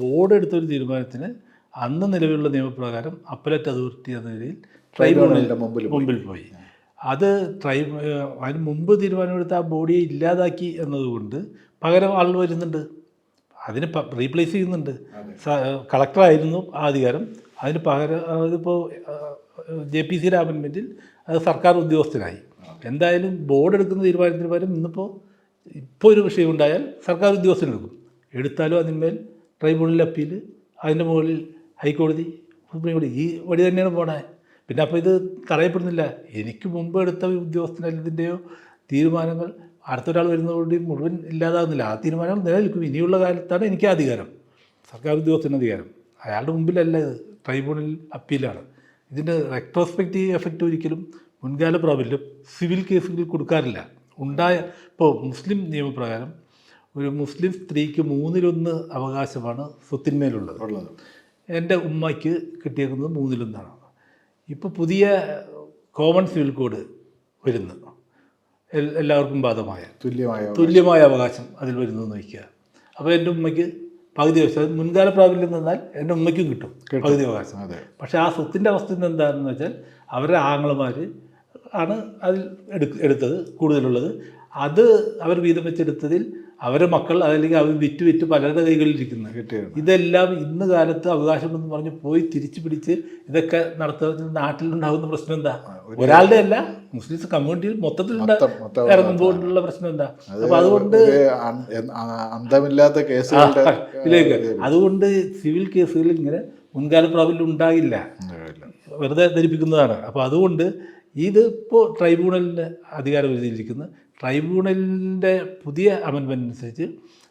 Board എടുത്തൊരു തീരുമാനത്തിന് അന്ന് നിലവിലുള്ള നിയമപ്രകാരം അപ്പലറ്റ് അതോറിറ്റി എന്ന നിലയിൽ ട്രൈബ്യൂണലിന്റെ മുമ്പിൽ മുമ്പിൽ പോയി. അത് ട്രൈ അതിന് മുമ്പ് തീരുമാനമെടുത്ത ആ ബോഡിയെ ഇല്ലാതാക്കി എന്നതുകൊണ്ട് പകരം ആൾ വരുന്നുണ്ട്. അതിന് റീപ്ലേസ് ചെയ്യുന്നുണ്ട്. കളക്ടറായിരുന്നു ആ അധികാരം. അതിന് പകരം അതിപ്പോൾ ജെ പി സിയുടെ അമെൻമെന്റിൽ അത് സർക്കാർ ഉദ്യോഗസ്ഥനായി. എന്തായാലും ബോർഡ് എടുക്കുന്ന തീരുമാനത്തിന് പകരം ഇന്നിപ്പോൾ ഇപ്പോൾ ഒരു വിഷയം ഉണ്ടായാൽ സർക്കാർ ഉദ്യോഗസ്ഥനെടുക്കും എടുത്താലും അതിന്മേൽ ട്രൈബ്യൂണലിൽ അപ്പീൽ അതിന്റെ മുകളിൽ ഹൈക്കോടതി സുപ്രീംകോടതി ഈ വഴി തന്നെയാണ് പോണേ. പിന്നെ അപ്പോൾ ഇത് തടയപ്പെടുന്നില്ല. എനിക്ക് മുമ്പ് എടുത്ത ഉദ്യോഗസ്ഥനല്ലതിന്റെയോ തീരുമാനങ്ങൾ അടുത്തൊരാൾ വരുന്നതോടുകൂടി മുഴുവൻ ഇല്ലാതാകുന്നില്ല. ആ തീരുമാനം നിലനിൽക്കും. ഇനിയുള്ള കാലത്താണ് എനിക്ക് അധികാരം. സർക്കാർ ഉദ്യോഗസ്ഥന് അധികാരം. അയാളുടെ മുമ്പിലല്ല ഇത്. ട്രൈബ്യൂണൽ അപ്പീലാണ്. ഇതിന്റെ റെക്ട്രോസ്പെക്റ്റീവ് എഫക്റ്റ് ഒരിക്കലും മുൻകാല പ്രാബല്യം സിവിൽ കേസുകളിൽ കൊടുക്കാറില്ല. ഉണ്ടായ ഇപ്പോൾ മുസ്ലിം നിയമപ്രകാരം ഒരു മുസ്ലിം സ്ത്രീക്ക് മൂന്നിലൊന്ന് അവകാശമാണ് സ്വത്തിന്മേലുള്ളത്. ഉള്ളത്. എന്റെ ഉമ്മയ്ക്ക് കിട്ടിയേക്കുന്നത് മൂന്നിലൊന്നാണ്. ഇപ്പോൾ പുതിയ കോമൺ സിവിൽ കോഡ് വരുന്നു. എല്ലാവർക്കും ബാധമായ തുല്യമായ തുല്യമായ അവകാശം അതിൽ വരുന്നു എന്ന് വയ്ക്കുക. അപ്പോൾ എന്റെ ഉമ്മയ്ക്ക് പകുതി അവകാശം. അത് മുൻകാല പ്രാബല്യം നിന്നാൽ എന്റെ ഉമ്മയ്ക്കും കിട്ടും പകുതി അവകാശം. അതെ. പക്ഷേ ആ സ്വത്തിന്റെ അവസ്ഥ എന്താണെന്ന് വെച്ചാൽ അവരുടെ ആങ്ങളമാർ ആണ് അതിൽ എടുത്തത് കൂടുതലുള്ളത്. അത് അവർ വീതം വെച്ചെടുത്തതിൽ അവരെ മക്കൾ അതല്ലെങ്കിൽ അവർ വിറ്റ് വിറ്റ് പലരുടെ കൈകളിലിരിക്കുന്നത് കിട്ടിയത് ഇതെല്ലാം ഇന്ന് കാലത്ത് അവകാശമെന്ന് പറഞ്ഞ് പോയി തിരിച്ചു പിടിച്ച് ഇതൊക്കെ നടത്തുന്ന നാട്ടിലുണ്ടാകുന്ന പ്രശ്നം എന്താ? ഒരാളുടെ അല്ല മുസ്ലിംസ് കമ്മ്യൂണിറ്റിയിൽ മൊത്തത്തിൽ മൊത്തം മൊത്തം ഇറങ്ങുമ്പോഴുള്ള പ്രശ്നം എന്താ? അപ്പൊ അതുകൊണ്ട് അന്തമില്ലാത്ത കേസുകളുടെ അതുകൊണ്ട് സിവിൽ കേസുകൾ ഇങ്ങനെ മുൻകാല പ്രാബല്യം ഉണ്ടാകില്ല. വെറുതെ ധരിപ്പിക്കുന്നതാണ്. അപ്പോൾ അതുകൊണ്ട് ഇത് ഇപ്പോൾ ട്രൈബ്യൂണലിന്റെ അധികാരം എഴുതിയിരിക്കുന്നത് ട്രൈബ്യൂണലിന്റെ പുതിയ അമെൻമെന്റ് അനുസരിച്ച്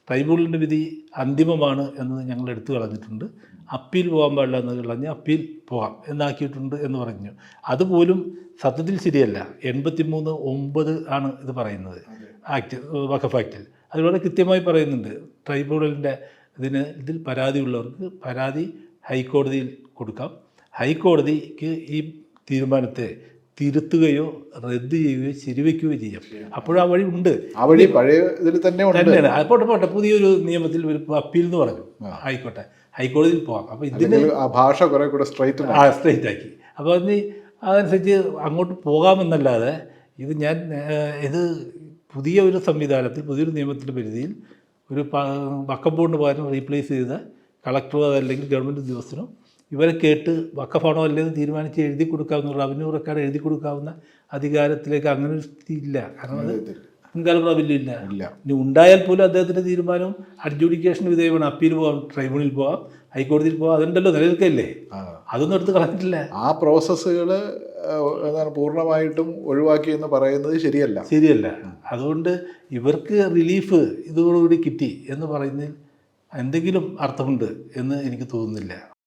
ട്രൈബ്യൂണലിന്റെ വിധി അന്തിമമാണ് എന്ന് ഞങ്ങൾ എടുത്തു കളഞ്ഞിട്ടുണ്ട്. അപ്പീൽ പോകാൻ പാടില്ല എന്ന് കളഞ്ഞ് അപ്പീൽ പോകാം എന്നാക്കിയിട്ടുണ്ട് എന്ന് പറഞ്ഞു. അതുപോലും സത്യത്തിൽ ശരിയല്ല. എൺപത്തി മൂന്ന് ഒമ്പത് ആണ് ഇത് പറയുന്നത്. ആക്ട് വഖഫ് ആക്ടിൽ അതുപോലെ കൃത്യമായി പറയുന്നുണ്ട്. ട്രൈബ്യൂണലിന്റെ ഇതിന് ഇതിൽ പരാതി ഉള്ളവർക്ക് പരാതി ഹൈക്കോടതിയിൽ കൊടുക്കാം. ഹൈക്കോടതിക്ക് ഈ തീരുമാനത്തെ തിരുത്തുകയോ റദ്ദ് ചെയ്യുകയോ ശരിവെക്കുകയോ ചെയ്യാം. അപ്പോഴും ആ വഴി ഉണ്ട്. ആ വഴി പഴയ ഇതിൽ തന്നെ തന്നെയാണ്. പോട്ടെ പോട്ടെ. പുതിയൊരു നിയമത്തിൽ ഒരു അപ്പീൽ എന്ന് പറഞ്ഞു. ആയിക്കോട്ടെ ഹൈക്കോടതിയിൽ പോകാം അപ്പോൾ ഇതിന് ഭാഷ കുറെ കൂടെ സ്ട്രൈറ്റ് ആ സ്ട്രൈറ്റ് ആക്കി. അപ്പോൾ അതിന് അതനുസരിച്ച് അങ്ങോട്ട് പോകാമെന്നല്ലാതെ ഇത് ഞാൻ ഇത് പുതിയ ഒരു സംവിധാനത്തിൽ പുതിയൊരു നിയമത്തിന്റെ പരിധിയിൽ ഒരു വക്കം ബോണ്ട് പകരം റീപ്ലേസ് ചെയ്ത കളക്ടറോ അതല്ലെങ്കിൽ ഗവൺമെന്റ് ഉദ്യോഗസ്ഥനോ ഇവരെ കേട്ട് വക്കഫാണോ അല്ലെന്ന് തീരുമാനിച്ച് എഴുതി കൊടുക്കാവുന്ന റവന്യൂ റെക്കാർഡ് എഴുതി കൊടുക്കാവുന്ന അധികാരത്തിലേക്ക് അങ്ങനെ ഒരു സ്ഥിതി ഇല്ല. കാരണം അത് മുൻകാല പ്രാബല്യം ഇല്ല. ഇല്ല. ഇനി ഉണ്ടായാൽ പോലും അദ്ദേഹത്തിന്റെ തീരുമാനം അഡ്ജുഡിക്കേഷന് വിധേയമാണ്. അപ്പീൽ പോകാം ട്രൈബ്യൂണലിൽ പോകാം ഹൈക്കോടതിയിൽ പോകാം അതുണ്ടല്ലോ നിലനിൽക്കല്ലേ. അതൊന്നും എടുത്ത് കളഞ്ഞിട്ടില്ല. ആ പ്രോസസ്സുകൾ എന്താണ് പൂർണമായിട്ടും ഒഴിവാക്കി എന്ന് പറയുന്നത് ശരിയല്ല. ശരിയല്ല. അതുകൊണ്ട് ഇവർക്ക് റിലീഫ് ഇതോടുകൂടി കിട്ടി എന്ന് പറയുന്നതിൽ എന്തെങ്കിലും അർത്ഥമുണ്ട് എന്ന് എനിക്ക് തോന്നുന്നില്ല.